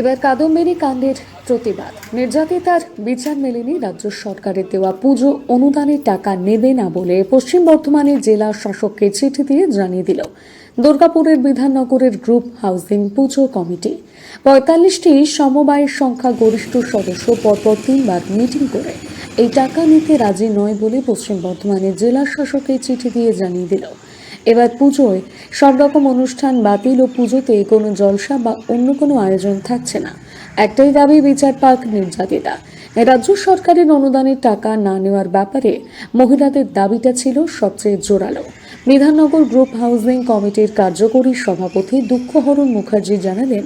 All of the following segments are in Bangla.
এবার কাদম্বেরি কাণ্ডের প্রতিবাদ। নির্যাতিতার বিচার মেলেনি রাজ্য সরকারের দেওয়া পুজো, অনুদানের টাকা নেবে না বলে পশ্চিম বর্ধমানের জেলা শাসককে চিঠি দিয়ে জানিয়ে দিল দুর্গাপুরের বিধাননগরের গ্রুপ হাউজিং পুজো কমিটি। পঁয়তাল্লিশটি সমবায়ের সংখ্যা গরিষ্ঠ সদস্য পরপর তিনবার মিটিং করে। এই টাকা নিতে রাজি নয় বলে পশ্চিম বর্ধমানের জেলা শাসকের চিঠি দিয়ে জানিয়ে দিল। এবার পুজোয় সব রকম অনুষ্ঠান, বাতিল ও পুজোতে কোনো জলসা বা অন্য কোনো আয়োজন থাকছে না। একটাই দাবি বিচার পাক নির্যাতিতা। রাজ্য সরকারের অনুদানের টাকা না নেওয়ার ব্যাপারে মহিলাদের দাবিটা ছিল সবচেয়ে জোরালো। বিধাননগর গ্রুপ হাউজিং কমিটির কার্যকরী সভাপতি দুঃখহরণ মুখার্জি জানালেন,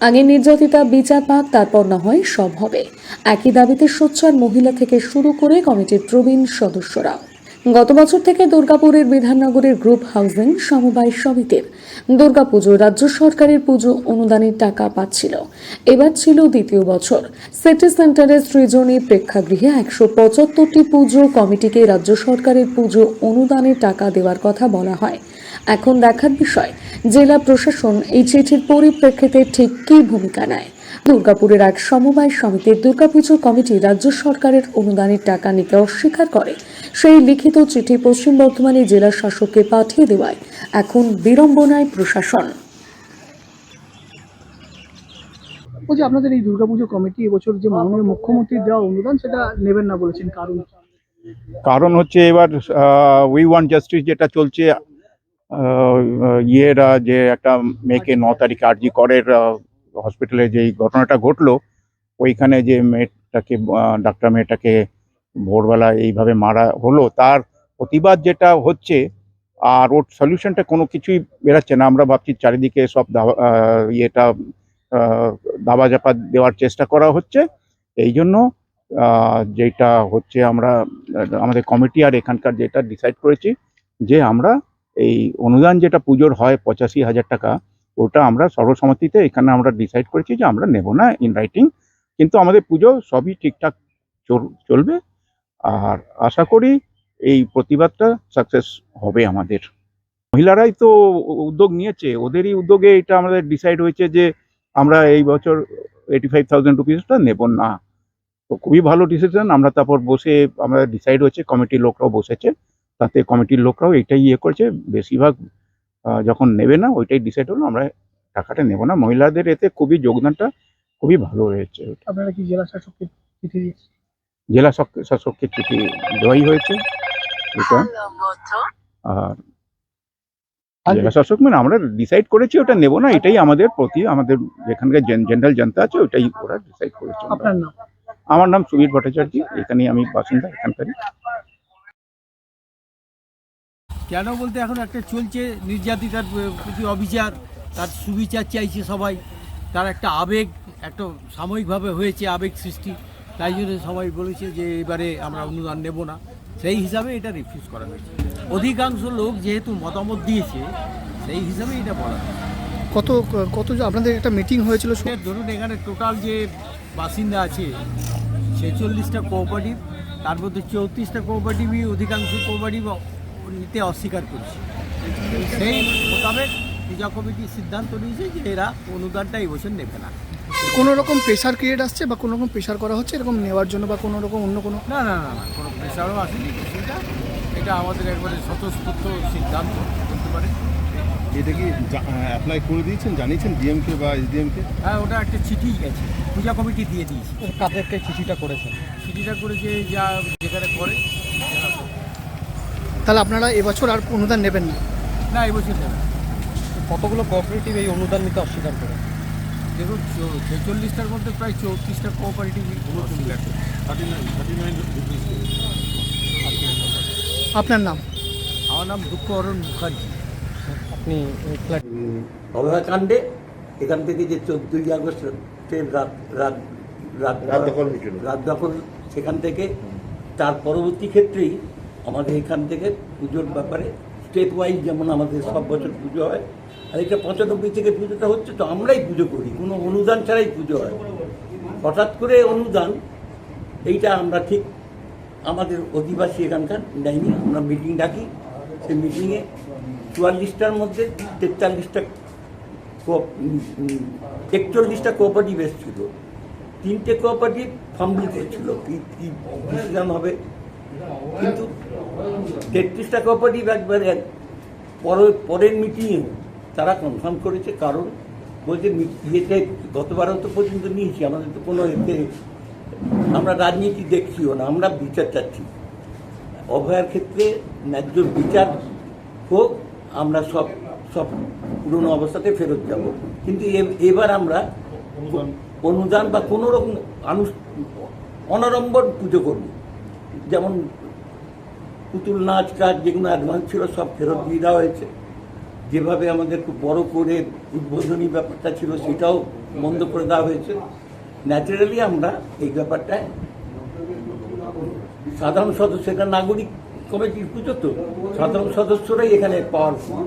আগে নির্যাতিতা বিচার পাক, তারপর না হয় সব হবে। একই দাবিতে সোচ্চার মহিলা থেকে শুরু করে কমিটির প্রবীণ সদস্যরাও। গত বছর থেকে দুর্গাপুরের বিধাননগরের গ্রুপ হাউজিং সমবায় সমিতির। দুর্গাপুজো রাজ্য সরকারের পুজো অনুদানের টাকা পাচ্ছিল। এবার ছিল দ্বিতীয় বছর। সিটি সেন্টারের সৃজনী প্রেক্ষাগৃহে একশো পঁচাত্তরটি পুজো, কমিটিকে রাজ্য সরকারের পুজো অনুদানের টাকা দেওয়ার কথা বলা হয়। এখন দেখার বিষয় জেলা প্রশাসন এই চিঠির পরিপ্রেক্ষিতে ঠিক কী ভূমিকা নেয়? দুর্গাপুরের এক সমবায় সমিতির দুর্গাপুজো কমিটি রাজ্য সরকারের অনুদানের টাকা নিতে অস্বীকার করে। সেই লিখিত চিঠি পশ্চিম বর্ধমানের জেলা শাসককে পাঠিয়ে দেওয়ায় এখন বিড়ম্বনায় প্রশাসন। বলছি আপনাদের এই দুর্গাপুজো কমিটি এবছর যে মাননীয় মুখ্যমন্ত্রীর দেওয়া অনুদান সেটা নেবেন না বলেছেন কারণ? কারণ হচ্ছে এবার উই ওয়ান জাস্টিস যেটা চলছে ইয়েরা যে একটা মেয়েকে ন তারিখে আরজি করের হসপিটালে যে ঘটনাটা ঘটলো ওইখানে যে মেয়েটাকে ডাক্তার মেয়েটাকে ভোরবেলা এইভাবে মারা হলো তার প্রতিবাদ যেটা হচ্ছে আর ওর সলিউশনটা কোনো কিছুই বেরাচ্ছে না। আমরা ভাবছি চারিদিকে সব দাবা- ইয়েটা দাবা চাপা দেওয়ার চেষ্টা করা হচ্ছে। এই জন্য যেটা হচ্ছে আমরা আমাদের কমিটি আর এখানকার যেটা ডিসাইড করেছি যে আমরা এই অনুদান যেটা পুজোর হয় পঁচাশি হাজার টাকা, ওটা আমরা সর্বসম্মতিতে এখানে আমরা ডিসাইড করেছি যে আমরা নেব না ইন রাইটিং কিন্তু আমাদের পুজো সবই ঠিকঠাক চল- চলবে। আর আশা করি এই প্রতিবাদটা সাকসেস হবে আমাদের। মহিলারাই তো উদ্যোগ নিয়েছে, ওদেরই উদ্যোগে এটা আমাদের ডিসাইড হয়েছে যে আমরা এই বছর এইটি ফাইভ থাউজেন্ড রুপিসটা নেব না। তো খুবই ভালো ডিসিশন আমরা তারপর বসে আমরা ডিসাইড হয়েছে কমিটির লোকরাও বসেছে। তাতে কমিটির লোকরাও এটাই ইয়ে করেছে বেশিরভাগ আহ, যখন নেবে না ওইটাই ডিসাইড হলো আমরা টাকাটা নেব না। মহিলাদের এতে খুবই যোগদানটা খুবই ভালো হয়েছে। আপনারা কি জেলা শাসককে চিঠি দিয়েছেন? জেলা শাসককে চিঠি দেওয়াই হয়েছে। এটা আর আর জেলা শাসক মানে আমরা ডিসাইড করেছি ওটা নেব না এটাই আমাদের প্রতি আমাদের যেখানকার জেনারেল জনতা আছে ওটাই ওরা ডিসাইড করেছে। আপনার আমার নাম সুবীর ভট্টাচার্য এখানেই আমি বাসিন্দা এখানকারই। কেন বলতে এখন একটা চলছে নির্যাতিতার প্রতি অবিচার তার সুবিচার চাইছে সবাই তার একটা আবেগ একটা সাময়িকভাবে হয়েছে আবেগ সৃষ্টি তাই জন্য সবাই বলেছে যে এবারে আমরা অনুদান নেব না। সেই হিসাবে এটা রিফিউজ করা হয়েছে। অধিকাংশ লোক যেহেতু মতামত দিয়েছে সেই হিসাবে এটা বলা কত কত আপনাদের একটা মিটিং হয়েছিল ধরুন এখানে টোটাল যে বাসিন্দা আছে ছেচল্লিশটা কোঅপারেটিভ তার মধ্যে চৌত্রিশটা কোঅপারেটিভই অধিকাংশ কোঅপারেটিভ নিতে অস্বীকার করছে। সেই মোতাবেক পূজা কমিটি সিদ্ধান্ত নিয়েছে যে এরা অনুদানটা এই বছর নেবে না। কোনো রকম প্রেশার ক্রিয়েট আসছে বা কোনো রকম প্রেশার করা হচ্ছে এরকম নেওয়ার জন্য বা কোনো রকম অন্য কোনো না না না না কোনো প্রেশারও আসেনি। কিছুটা এটা আমাদের একবারে স্বতঃস্ফূর্ত সিদ্ধান্ত বলতে পারে। এটা কি অ্যাপ্লাই করে দিয়েছেন? জানিয়েছেন ডিএমকে বা এসডিএমকে হ্যাঁ ওটা একটা চিঠি গেছে। পূজা কমিটি দিয়ে দিয়েছে। কাদেরকে চিঠিটা করেছেন? চিঠিটা করেছে যা যেখানে করে। তাহলে আপনারা এবছর আর অনুদান নেবেন না। না এই বছর নেবে না। কতগুলো কোঅপারেটিভ এই অনুদান নিতে অস্বীকার করে? দেখুন ছেচল্লিশটার মধ্যে প্রায় চৌত্রিশটা কোঅপারেটিভ আপনার নাম? আমার নাম দুঃখহরণ মুখার্জি। আপনি অভয়াকাণ্ডে এখান থেকে যে চোদ্দই আগস্টের রাত রাত রাত রাত দখল রাত দখল সেখান থেকে। তার পরবর্তী ক্ষেত্রেই আমাদের এখান থেকে পুজোর ব্যাপারে স্টেট ওয়াইজ যেমন আমাদের সব বছর পুজো হয় আর এটা পঁচানব্বই থেকে পুজোটা হচ্ছে তো আমরাই পুজো করি কোনো অনুদান ছাড়াই পুজো হয় হঠাৎ করে অনুদান এইটা আমরা ঠিক আমাদের অধিবাসী এখানকার নেয়নি আমরা মিটিং ডাকি সেই মিটিংয়ে চুয়াল্লিশটার মধ্যে তেতাল্লিশটা একচল্লিশটা কোঅপারেটিভ এসেছিল তিনটে কোঅপারেটিভ ফাম্বল করছিল কি কি ডিসিশন হবে কিন্তু তেত্রিশ তেত্রিশটা কোঅপারেটিভ একবারে এক- পরের পরের মিটিংয়ে তারা কনফার্ম করেছে কারণ বলছে ইয়েতে গতবারও তো পর্যন্ত নিয়েছি আমাদের তো কোনো এতে আমরা রাজনীতি দেখছিও না আমরা বিচার চাচ্ছি। অভয়ার ক্ষেত্রে ন্যায্য বিচার হোক আমরা সব সব পুরনো অবস্থাতে ফেরত যাব। কিন্তু এবার আমরা অনুদান বা কোনো রকম আনুষ অনাড়ম্বর পুজো করব। যেমন পুতুল নাচ কাজ যেগুলো অ্যাডভান্স ছিল সব ফেরত দিয়ে দেওয়া হয়েছে। যেভাবে আমাদের খুব বড় করে উদ্বোধনী ব্যাপারটা ছিল সেটাও বন্ধ করে দেওয়া হয়েছে। ন্যাচারালি আমরা এই ব্যাপারটায় সাধারণ সদস্য এটা নাগরিক কমিটির পুজো তো সাধারণ সদস্যরাই এখানে পাওয়ারফুল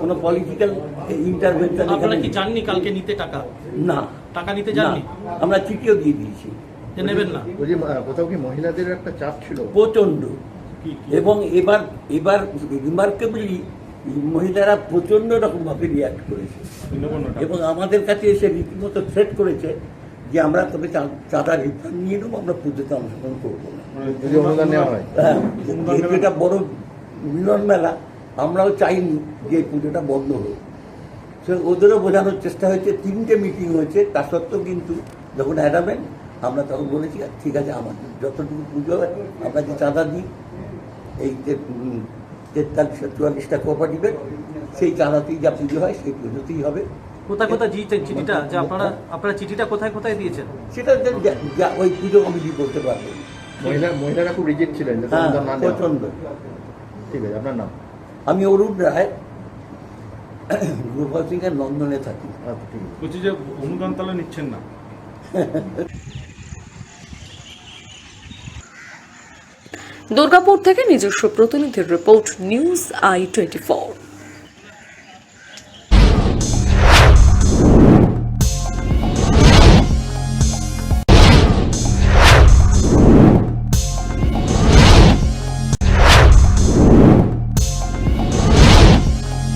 কোনো পলিটিক্যাল ইন্টারভেনশন আপনারা কি জাননি কালকে নিতে টাকা? না। টাকা নিতে জাননি আমরা চিঠিও দিয়ে দিয়েছি। যে নেবেন না। ওই যে আহ, কোথাও কি মহিলাদের একটা চাপ ছিল? প্রচণ্ড। এবং এবার এবার রিমার্কেবলি মহিলারা প্রচণ্ড রকমভাবে রিয়াক্ট করেছে। এবং আমাদের কাছে এসে রীতিমতো থ্রেট করেছে যে আমরা তবে চাঁদা রিফান্ড নিয়ে নেব আমরা পুজোতে অংশগ্রহণ করব না। নেওয়া হয়। এটা বড় মিলন মেলা আমরাও চাইনি যে পুজোটা বন্ধ হোক। সে ওদেরও বোঝানোর চেষ্টা হয়েছে তিনটে মিটিং হয়েছে তা সত্ত্বেও কিন্তু যখন অ্যাডামেন আমরা তখন বলেছি ঠিক আছে আমাদের যতটুকু পুজো হয় আমরা যে চাঁদা দিই এই তেতাল্লিশ চুয়াল্লিশটা কোঅপারেটিভের সেই চাঁদাতেই যা পুজো হয় সেই পুজোতেই হবে। কোথায় কোথায় দিয়েছেন চিঠিটা যে আপনারা আপনারা চিঠিটা কোথায় কোথায় দিয়েছেন? সেটা যা- ওই পুজো কমিটি করতে পারবে। মহিলা মহিলারা খুব রিজেক্ট ছিলেন হ্যাঁ হয়। প্রচণ্ড। ঠিক আছে আপনার নাম? আমি অরুণ রায় গ্রুপ হাউসিংয়ের নন্দনে থাকি। আচ্ছা বলছি যে অনুদান তাহলে নিচ্ছেন না। দুর্গাপুর থেকে নিজস্ব প্রতিনিধির রিপোর্ট নিউজ আই টোয়েন্টি